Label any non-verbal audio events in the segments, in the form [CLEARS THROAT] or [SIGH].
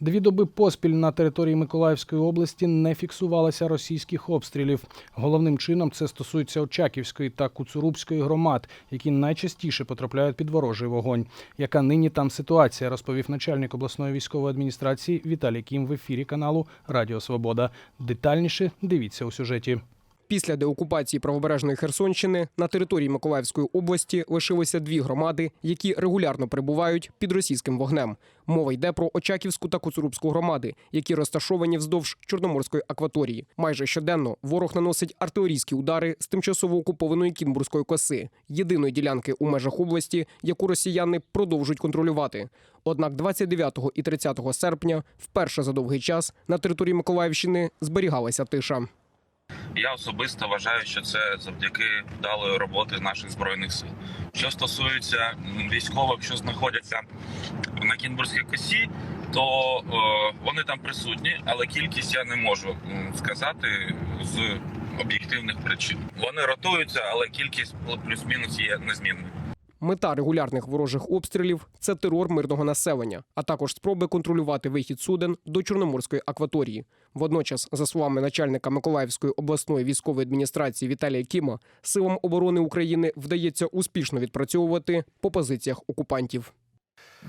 Дві доби поспіль на території Миколаївської області не фіксувалося російських обстрілів. Головним чином це стосується Очаківської та Куцурубської громад, які найчастіше потрапляють під ворожий вогонь. Яка нині там ситуація, розповів начальник обласної військової адміністрації Віталій Кім в ефірі каналу Радіо Свобода. Детальніше дивіться у сюжеті. Після деокупації правобережної Херсонщини на території Миколаївської області лишилося дві громади, які регулярно перебувають під російським вогнем. Мова йде про Очаківську та Куцурубську громади, які розташовані вздовж Чорноморської акваторії. Майже щоденно ворог наносить артилерійські удари з тимчасово окупованої Кінбурзької коси, єдиної ділянки у межах області, яку росіяни продовжують контролювати. Однак 29 і 30 серпня, вперше за довгий час, на території Миколаївщини зберігалася тиша. Я особисто вважаю, що це завдяки вдалої роботи наших збройних сил. Що стосується військових, що знаходяться на Кінбурзькій косі, то е, вони там присутні, але кількість я не можу сказати з об'єктивних причин. Вони ротуються, але кількість плюс-мінус є незмінною. Мета регулярних ворожих обстрілів це терор мирного населення, а також спроби контролювати вихід суден до Чорноморської акваторії. Водночас, за словами начальника Миколаївської обласної військової адміністрації Віталія Кіма, силам оборони України вдається успішно відпрацьовувати по позиціях окупантів.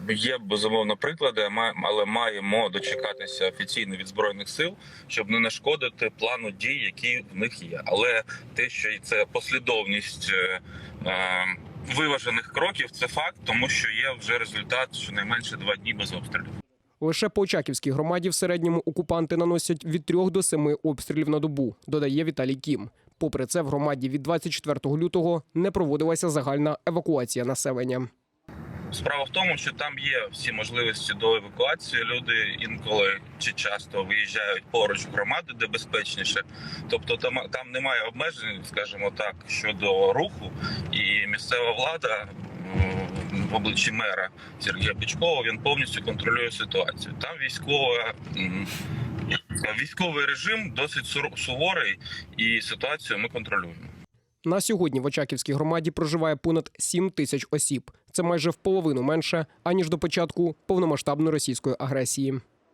Є безумовно приклади, але маємо дочекатися офіційно від збройних сил, щоб не нашкодити плану дій, які в них є. Але те, що це послідовність е, е, виважених кроків, це факт, тому що є вже результат щонайменше два дні без обстрілів. Лише по Очаківській громаді в середньому окупанти наносять від трьох до семи обстрілів на добу, додає Віталій Кім. Попри це, в громаді від 24 лютого не проводилася загальна евакуація населення. Справа в тому, що там є всі можливості до евакуації. Люди інколи чи часто виїжджають поруч в громади, де безпечніше. Тобто там, там немає обмежень, скажімо так, щодо руху, і місцева влада. В обличчі мера Сергія Бичкова він повністю контролює ситуацію. Там військова військовий режим досить суворий, і ситуацію ми контролюємо. На сьогодні в Очаківській громаді проживає понад 7 тисяч осіб. Це майже в половину менше аніж до початку повномасштабної російської агресії.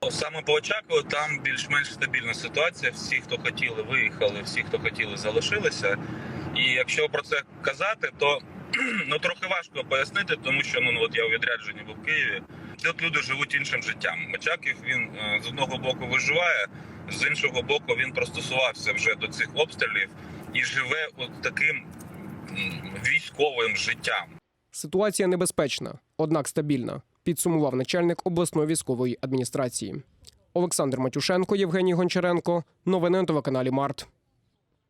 Саме по Очакову там більш-менш стабільна ситуація. Всі, хто хотіли, виїхали, всі, хто хотіли, залишилися. І якщо про це казати, то [CLEARS THROAT] ну трохи важко пояснити, тому що ну от я у відрядженні був в Києві. Тут люди живуть іншим життям. Очаків він е, з одного боку виживає, з іншого боку, він пристосувався вже до цих обстрілів і живе от таким військовим життям. Ситуація небезпечна, однак стабільна, підсумував начальник обласної військової адміністрації. Олександр Матюшенко, Євгеній Гончаренко. Новини на телеканалі Март.